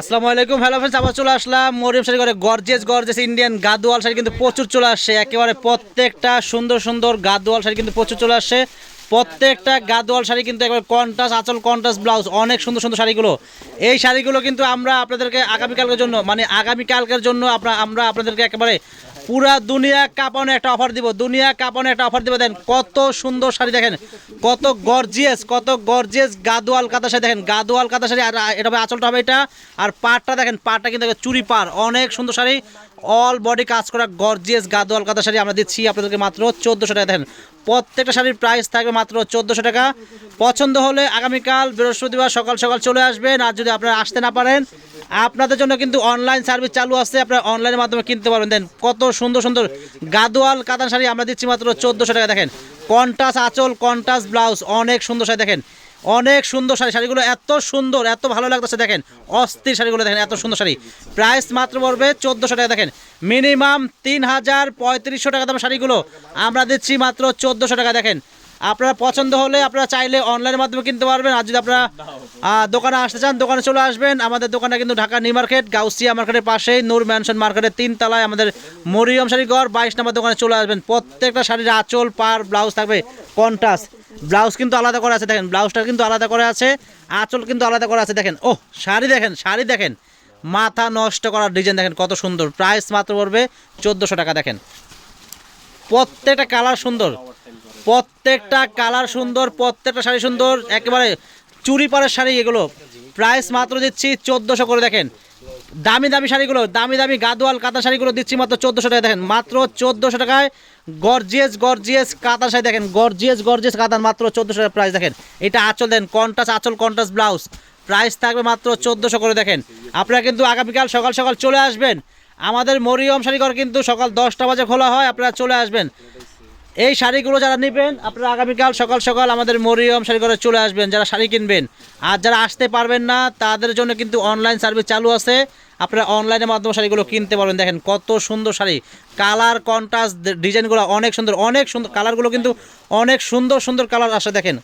আসসালামু আলাইকুম hello friends আবার চলে আসলাম মরিয়ম শাড়ি করে gorgeous gorgeous Indian Gadwal sari কিন্তু প্রচুর চলে আসছে। একেবারে প্রত্যেকটা সুন্দর সুন্দর গাদুয়াল শাড়ি কিন্তু প্রচুর চলে আসছে। প্রত্যেকটা গাদোয়াল শাড়ি কিন্তু একবার কন্টাস আচল কন্টাস ব্লাউজ অনেক সুন্দর সুন্দর শাড়িগুলো। এই শাড়িগুলো কিন্তু আমরা আপনাদেরকে আগামীকালকের জন্য মানে আগামীকালকের জন্য আপনার, আমরা আপনাদেরকে একেবারে পুরা দুনিয়া কাঁপানো একটা অফার দিব। দুনিয়া কাঁপানো একটা অফার দিব। দেন কত সুন্দর শাড়ি দেখেন। কত গর্জিয়াস কত গর্জিয়াস গাদোয়াল কাঁথা শাড়ি দেখেন। গাদোয়াল কাঁথা শাড়ি আর, এটা হবে আঁচলটা হবে এটা। আর পাড়টা দেখেন, পাড়টা কিন্তু দেখেন চুরি পাড়। অনেক সুন্দর শাড়ি। অল বডি কাজ করা গর্জিয়াস গাদোয়াল কাঁথা শাড়ি আমরা দিচ্ছি আপনাদেরকে মাত্র চোদ্দোশো টাকা। দেখেন, প্রত্যেকটা শাড়ির প্রাইস থাকবে মাত্র চোদ্দোশো টাকা। পছন্দ হলে আগামীকাল বৃহস্পতিবার সকাল সকাল চলে আসবেন। আর যদি আপনারা আসতে না পারেন আপনাদের জন্য কিন্তু অনলাইন সার্ভিস চালু আছে, আপনারা অনলাইনের মাধ্যমে কিনতে পারবেন। দেন কত সুন্দর সুন্দর গাদোয়াল কাতান শাড়ি আমরা দিচ্ছি মাত্র চোদ্দোশো টাকা, দেখেন। কন্টাস আঁচল কন্টাস ব্লাউজ, অনেক সুন্দর শাড়ি, দেখেন। অনেক সুন্দর শাড়ি, শাড়িগুলো এত সুন্দর, এত ভালো লাগতেছে, দেখেন। অস্থির শাড়িগুলো, দেখেন, এত সুন্দর শাড়ি। প্রাইস মাত্র পড়বে চোদ্দোশো টাকা, দেখেন। মিনিমাম তিন হাজার পঁয়ত্রিশশো টাকা দাম শাড়িগুলো আমরা দিচ্ছি মাত্র চোদ্দোশো টাকা, দেখেন। আপনারা পছন্দ হলে আপনারা চাইলে অনলাইনের মাধ্যমে কিনতে পারবেন। আর যদি আপনারা দোকানে আসতে চান দোকানে চলে আসবেন। আমাদের দোকানে কিন্তু ঢাকা নিউ মার্কেট গাউসিয়া মার্কেটের পাশেই নূর ম্যানশন মার্কেটের তিন তলায় আমাদের মরিয়ম শাড়ি ঘর। বাইশ নম্বর দোকানে চলে আসবেন। প্রত্যেকটা শাড়ির আঁচল পার ব্লাউজ থাকবে কন্টাস ব্লাউজ কিন্তু আলাদা করে আছে দেখেন। ব্লাউজটা কিন্তু আলাদা করে আছে আঁচল কিন্তু আলাদা করে আছে দেখেন। ও শাড়ি দেখেন শাড়ি দেখেন। মাথা নষ্ট করার ডিজাইন দেখেন কত সুন্দর। প্রাইস মাত্র পড়বে চোদ্দোশো টাকা দেখেন। প্রত্যেকটা কালার সুন্দর। প্রত্যেকটা কালার সুন্দর, প্রত্যেকটা শাড়ি সুন্দর, একেবারে চুরি পাড়ের শাড়ি এগুলো। প্রাইস মাত্র দিচ্ছি চোদ্দোশো করে, দেখেন। দামি দামি শাড়িগুলো, দামি দামি গাদোয়াল কাতার শাড়িগুলো দিচ্ছি মাত্র চোদ্দোশো টাকা, দেখেন। মাত্র চোদ্দোশো টাকায় গর্জিয়াস গর্জিয়াস কাতার শাড়ি, দেখেন। গর্জিয়াস গর্জিয়াস কাতার মাত্র চোদ্দোশো টাকা প্রাইস, দেখেন। এটা আঁচল, দেন কন্টাস আঁচল কন্টাস ব্লাউজ। প্রাইস থাকবে মাত্র চোদ্দোশো করে, দেখেন। আপনারা কিন্তু আগামীকাল সকাল সকাল চলে আসবেন। আমাদের মরিয়ম শাড়িঘর কিন্তু সকাল দশটা বাজে খোলা হয়, আপনারা চলে আসবেন। এই শাড়িগুলো যারা নেবেন, আপনারা আগামীকাল সকাল সকাল আমাদের মরিয়ম শাড়ি করে চলে আসবেন, যারা শাড়ি কিনবেন। আর যারা আসতে পারবেন না, তাদের জন্য কিন্তু অনলাইন সার্ভিস চালু আছে। আপনারা অনলাইনের মাধ্যমে শাড়িগুলো কিনতে পারবেন। দেখেন কত সুন্দর শাড়ি। কালার কন্ট্রাস্ট ডিজাইনগুলো অনেক সুন্দর অনেক সুন্দর। কালারগুলো কিন্তু অনেক সুন্দর সুন্দর কালার আসে, দেখেন।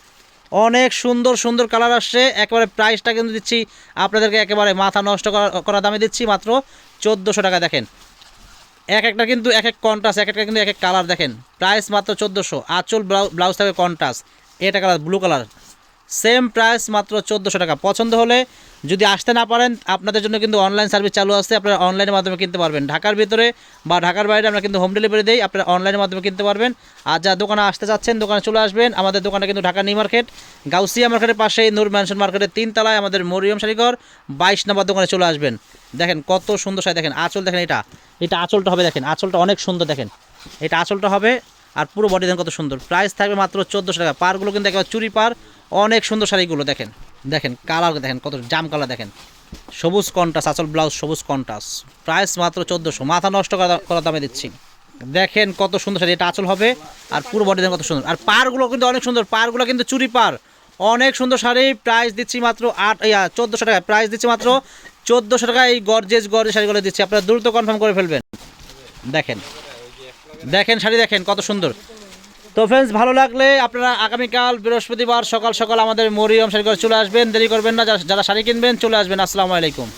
অনেক সুন্দর সুন্দর কালার আসছে একেবারে প্রাইসটা কিন্তু দিচ্ছি, আপনাদেরকে একেবারে মাথা নষ্ট করা দামে দিচ্ছি মাত্র চোদ্দোশো টাকা, দেখেন। এক একটা কিন্তু এক এক কন্ট্রাস্ট এক একটা কিন্তু এক এক কালার দেখেন। প্রাইস মাত্র চোদ্দোশো, আঁচল ব্লাউজ থাকবে কন্ট্রাস্ট এটা colour blue colour same price মাত্র চোদ্দোশো টাকা। পছন্দ হলে যদি আসতে না পারেন, আপনাদের জন্য কিন্তু অনলাইন সার্ভিস চালু আছে, আপনারা অনলাইনের মাধ্যমে কিনতে পারবেন। ঢাকার ভিতরে বা ঢাকার বাইরে আমরা কিন্তু হোম ডেলিভারি দিই, আপনারা অনলাইনের মাধ্যমে কিনতে পারবেন। আর যা দোকানে আসতে চাচ্ছেন, দোকানে চলে আসবেন, আমাদের দোকানে কিন্তু ঢাকা নিউ মার্কেট, গাউসিয়া মার্কেটের পাশেই, নূর ম্যানশন মার্কেটের তিন তলায় আমাদের মরিয়ম শাড়িঘর, বাইশ নম্বর দোকানে চলে আসবেন। দেখেন কত সুন্দর শাড়ি, দেখেন আঁচল দেখেন এটা। এটা আঁচলটা হবে দেখেন, আঁচলটা অনেক সুন্দর দেখেন। এটা আঁচলটা হবে আর পুরো বডি দেখেন কত সুন্দর। প্রাইস থাকবে মাত্র চোদ্দোশো টাকা। পারগুলো কিন্তু একেবারে চুরি পার অনেক সুন্দর শাড়িগুলো দেখেন। দেখেন কালার দেখেন কত জাম কালার দেখেন। সবুজ কন্টাস আঁচল ব্লাউজ সবুজ কন্টাস প্রাইস মাত্র চোদ্দোশো। মাথা নষ্ট করা দামে দিচ্ছি। দেখেন কত সুন্দর শাড়ি। এটা আঁচল হবে আর পুরো বডি দেখেন কত সুন্দর। আর পারগুলো কিন্তু অনেক সুন্দর। পারগুলো কিন্তু চুরি পার অনেক সুন্দর শাড়ি। প্রাইস দিচ্ছি মাত্র আট চোদ্দোশো টাকা। প্রাইস দিচ্ছি মাত্র চোদ্দোশো টাকা এই গরজেজ গরজে শাড়িগুলো দিচ্ছি। আপনারা দ্রুত কনফার্ম করে ফেলবেন। দেখেন। দেখেন শাড়ি, দেখেন কত সুন্দর। তো ফ্রেন্ডস ভালো লাগলে আপনারা আগামীকাল বৃহস্পতিবার সকাল সকাল আমাদের মরিয়ম শাড়ি চলে আসবেন। দেরি করবেন না যারা শাড়ি কিনবেন চলে আসবেন। আসসালামু আলাইকুম।